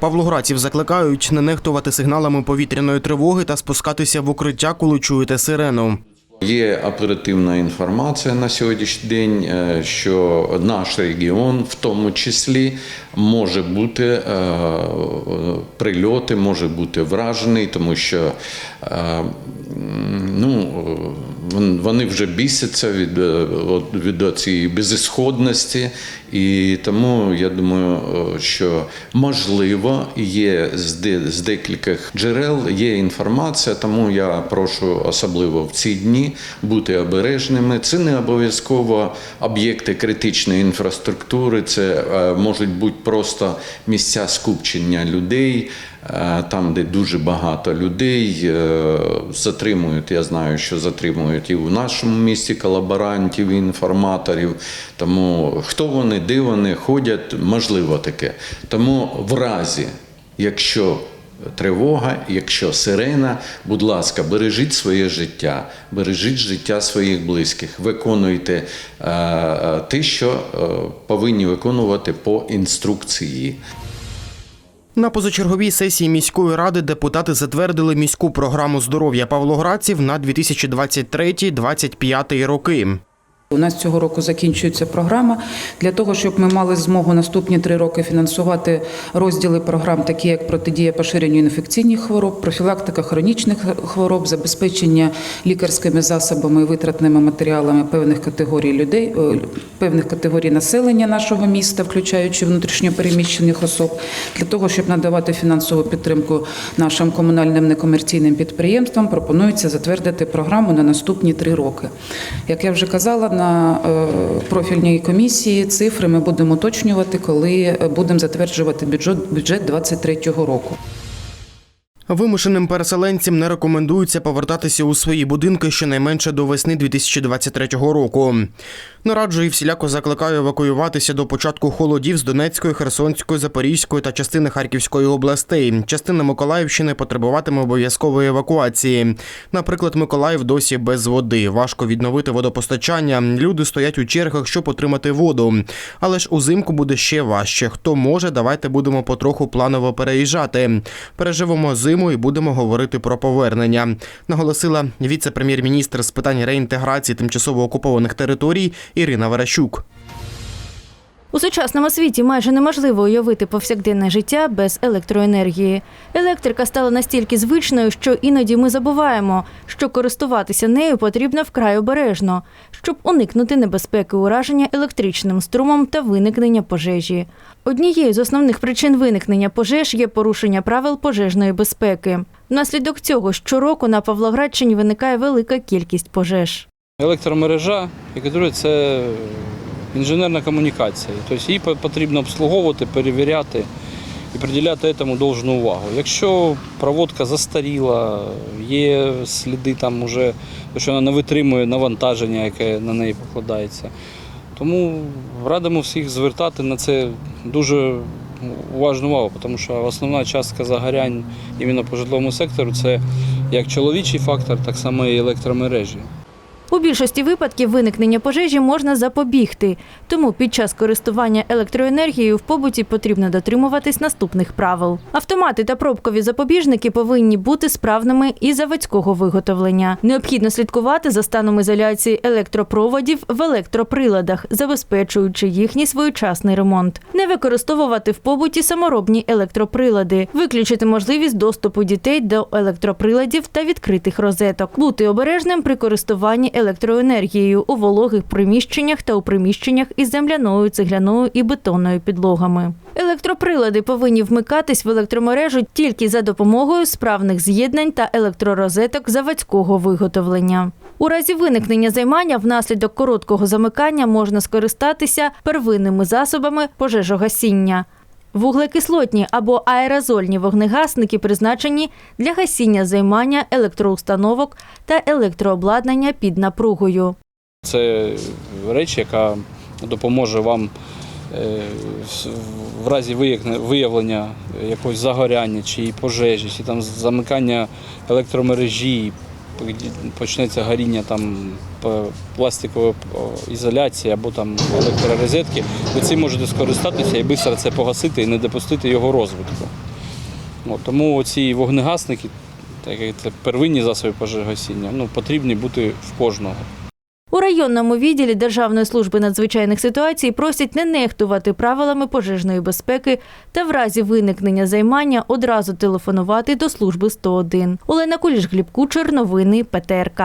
Павлоградців закликають не нехтувати сигналами повітряної тривоги та спускатися в укриття, коли чуєте сирену. Є оперативна інформація на сьогоднішній день, е, що наш регіон, в тому числі, може бути е, прильоти, може бути вражений, тому що е, ну, вони вже бісяться від, е, від цієї безісходності, і тому я думаю, е, що можливо є з, де, з декількох джерел є інформація, тому я прошу особливо в ці дні бути обережними. Це не обов'язково об'єкти критичної інфраструктури, це е, можуть бути просто місця скупчення людей. Е, Там, де дуже багато людей е, затримують, я знаю, що затримують і в нашому місті колаборантів, інформаторів. Тому хто вони, де вони ходять, можливо таке. Тому в разі, якщо тривога, якщо сирена, будь ласка, бережіть своє життя, бережіть життя своїх близьких, виконуйте е, те, що повинні виконувати по інструкції. На позачерговій сесії міської ради депутати затвердили міську програму здоров'я павлоградців на 2023-2025 роки. У нас цього року закінчується програма для того, щоб ми мали змогу наступні три роки фінансувати розділи програм, такі як протидія поширенню інфекційних хвороб, профілактика хронічних хвороб, забезпечення лікарськими засобами і витратними матеріалами певних категорій людей, е, певних категорій населення нашого міста, включаючи внутрішньопереміщених особ, для того, щоб надавати фінансову підтримку нашим комунальним некомерційним підприємствам, пропонується затвердити програму на наступні три роки. Як я вже казала, на е, профільній комісії цифри ми будемо уточнювати, коли е, будемо затверджувати бюджет бюджет 2023 року. Вимушеним переселенцям не рекомендується повертатися у свої будинки щонайменше до весни 2023 року. Нараджує і всіляко закликає евакуюватися до початку холодів з Донецької, Херсонської, Запорізької та частини Харківської областей. Частина Миколаївщини потребуватиме обов'язкової евакуації. Наприклад, Миколаїв досі без води. Важко відновити водопостачання. Люди стоять у чергах, щоб отримати воду. Але ж узимку буде ще важче. Хто може, давайте будемо потроху планово переїжджати. Переживемо зиму і будемо говорити про повернення. Наголосила віце-прем'єр-міністр з питань реінтеграції тимчасово окупованих територій Ірина Верещук. У сучасному світі майже неможливо уявити повсякденне життя без електроенергії. Електрика стала настільки звичною, що іноді ми забуваємо, що користуватися нею потрібно вкрай обережно, щоб уникнути небезпеки ураження електричним струмом та виникнення пожежі. Однією з основних причин виникнення пожеж є порушення правил пожежної безпеки. Внаслідок цього щороку на Павлоградщині виникає велика кількість пожеж. Електромережа, яка це інженерна комунікація. Тобто її потрібно обслуговувати, перевіряти і приділяти цьому должну увагу. Якщо проводка застаріла, є сліди там уже, що вона не витримує навантаження, яке на неї покладається. Тому радимо всіх звертати на це дуже уважну увагу, тому що основна частка загорянь іменно по житловому сектору це як чоловічий фактор, так само і електромережі. У більшості випадків виникнення пожежі можна запобігти, тому під час користування електроенергією в побуті потрібно дотримуватись наступних правил. Автомати та пробкові запобіжники повинні бути справними і заводського виготовлення. Необхідно слідкувати за станом ізоляції електропроводів в електроприладах, забезпечуючи їхній своєчасний ремонт. Не використовувати в побуті саморобні електроприлади, виключити можливість доступу дітей до електроприладів та відкритих розеток, бути обережним при користуванні електроенергією у вологих приміщеннях та у приміщеннях із земляною, цегляною і бетонною підлогами. Електроприлади повинні вмикатись в електромережу тільки за допомогою справних з'єднань та електророзеток заводського виготовлення. У разі виникнення займання внаслідок короткого замикання можна скористатися первинними засобами пожежогасіння. Вуглекислотні або аерозольні вогнегасники призначені для гасіння займання електроустановок та електрообладнання під напругою. Це реч, яка допоможе вам е, в- разі виявлення якогось загоряння чи пожежі, чи там замикання електромережі, почнеться горіння там пластикової ізоляції або там електророзетки, ви цим можете скористатися і швидко це погасити і не допустити його розвитку. От, тому ці вогнегасники, так як це первинні засоби пожежогасіння, ну, потрібні бути в кожного. Районному відділі Державної служби надзвичайних ситуацій просять не нехтувати правилами пожежної безпеки та в разі виникнення займання одразу телефонувати до служби 101. Олена Куліш-Гліб Кучер, новини ПТРК.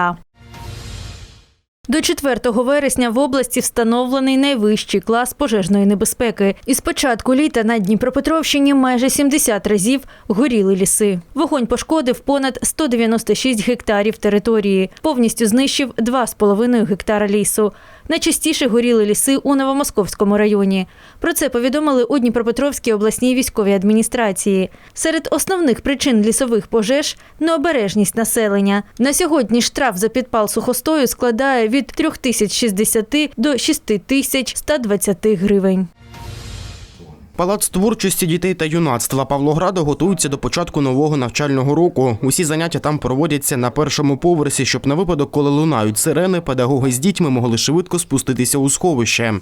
До 4 вересня в області встановлений найвищий клас пожежної небезпеки. Із початку літа на Дніпропетровщині майже 70 разів горіли ліси. Вогонь пошкодив понад 196 гектарів території, повністю знищив 2,5 гектара лісу. Найчастіше горіли ліси у Новомосковському районі. Про це повідомили у Дніпропетровській обласній військовій адміністрації. Серед основних причин лісових пожеж необережність населення. На сьогодні штраф за підпал сухостою складає від 3060 до 6120 гривень. Палац творчості дітей та юнацтва Павлограда готується до початку нового навчального року. Усі заняття там проводяться на першому поверсі, щоб на випадок, коли лунають сирени, педагоги з дітьми могли швидко спуститися у сховище.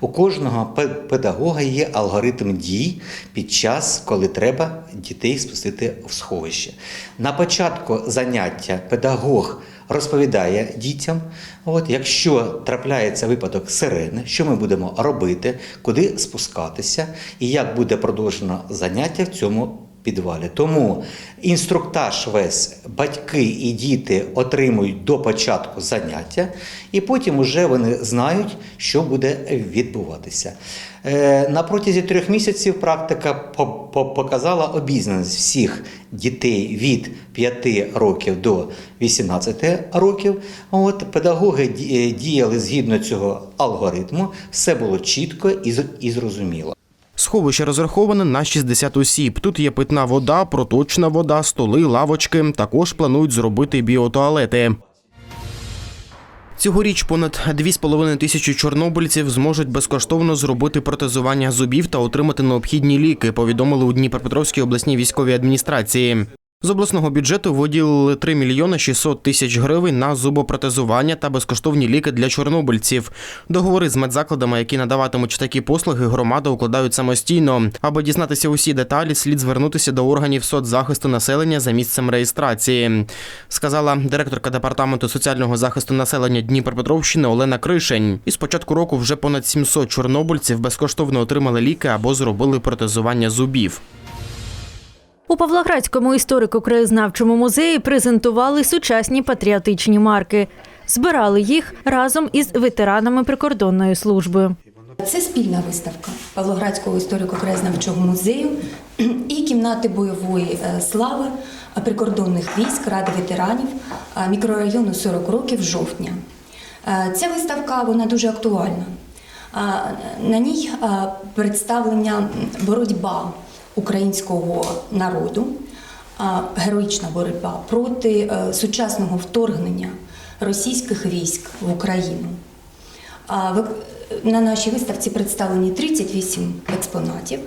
У кожного педагога є алгоритм дій під час, коли треба дітей спустити в сховище. На початку заняття педагог розповідає дітям, от, якщо трапляється випадок сирени, що ми будемо робити, куди спускатися і як буде продовжено заняття в цьому підвалі. Тому інструктаж весь батьки і діти отримують до початку заняття, і потім вже вони знають, що буде відбуватися. Е, На протязі трьох місяців практика по- по- показала обізнаність всіх дітей від 5 років до 18 років. От педагоги е, діяли згідно цього алгоритму, все було чітко і зрозуміло. Сховище розраховане на 60 осіб. Тут є питна вода, проточна вода, столи, лавочки. Також планують зробити біотуалети. Цьогоріч понад 2,5 тисячі чорнобильців зможуть безкоштовно зробити протезування зубів та отримати необхідні ліки, повідомили у Дніпропетровській обласній військовій адміністрації. З обласного бюджету виділили 3 мільйони 600 тисяч гривень на зубопротезування та безкоштовні ліки для чорнобильців. Договори з медзакладами, які надаватимуть такі послуги, громада укладають самостійно. Аби дізнатися усі деталі, слід звернутися до органів соцзахисту населення за місцем реєстрації, сказала директорка департаменту соціального захисту населення Дніпропетровщини Олена Кришень. І з початку року вже понад 700 чорнобильців безкоштовно отримали ліки або зробили протезування зубів. У Павлоградському історико-краєзнавчому музеї презентували сучасні патріотичні марки. Збирали їх разом із ветеранами прикордонної служби. Це спільна виставка Павлоградського історико-краєзнавчого музею і кімнати бойової е, слави е, прикордонних військ Ради ветеранів е, мікрорайону 40 років жовтня. Ця виставка вона дуже актуальна. На ній представлення боротьба українського народу, героїчна боротьба проти е, сучасного вторгнення російських військ в Україну. На нашій виставці представлені 38 експонатів,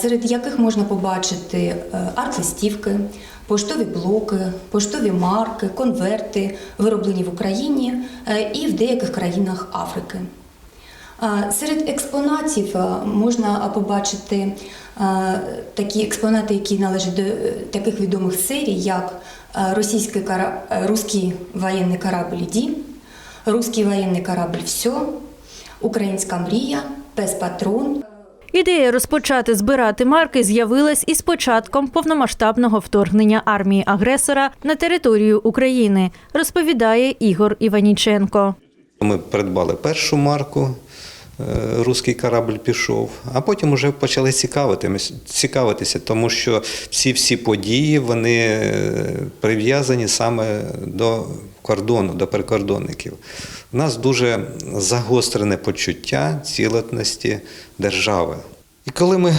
серед яких можна побачити е, арт-листівки, поштові блоки, поштові марки, конверти, вироблені в Україні е, і в деяких країнах Африки. Серед експонатів е, можна побачити е, такі експонати, які належать до е, таких відомих серій, як російський кара... русський воєнний корабль «Ді», русський воєнний корабль «Все», Українська мрія, Пес Патрон. Ідея розпочати збирати марки з'явилась із початком повномасштабного вторгнення армії агресора на територію України, розповідає Ігор Іваніченко. Ми придбали першу марку. е, Руський корабль пішов, а потім вже почали цікавитися, тому що всі всі події вони е, прив'язані саме до кордону, до прикордонників. У нас дуже загострене почуття цілісності держави. І коли ми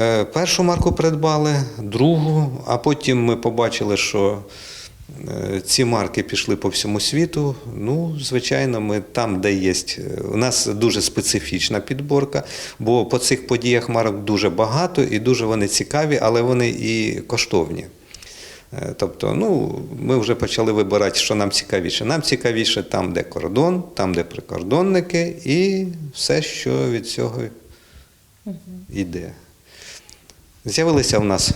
е, першу марку придбали, другу, а потім ми побачили, що Ці марки пішли по всьому світу. Ну, звичайно, ми там, де є. У нас дуже специфічна підборка, бо по цих подіях марок дуже багато і дуже вони цікаві, але вони і коштовні. Е, Тобто, ну, ми вже почали вибирати, що нам цікавіше. Нам цікавіше там, де кордон, там, де прикордонники, і все, що від цього йде. З'явилися в нас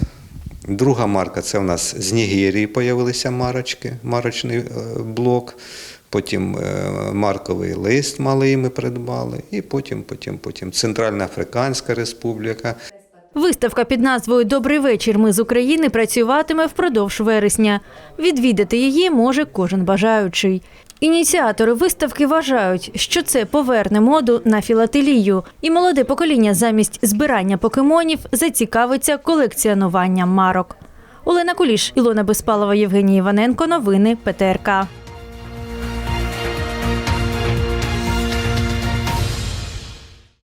Друга марка це у нас з Нігерії з'явилися марочки, марочний е, блок. Потім е, марковий лист малий ми придбали, і потім, потім, потім Центральна Африканська Республіка. Виставка під назвою Добрий вечір. Ми з України працюватиме впродовж вересня. Відвідати її може кожен бажаючий. Ініціатори виставки вважають, що це поверне моду на філателію, і молоде покоління замість збирання покемонів зацікавиться колекціонуванням марок. Олена Куліш, Ілона Безпалова, Євгеній Іваненко. Новини ПТРК.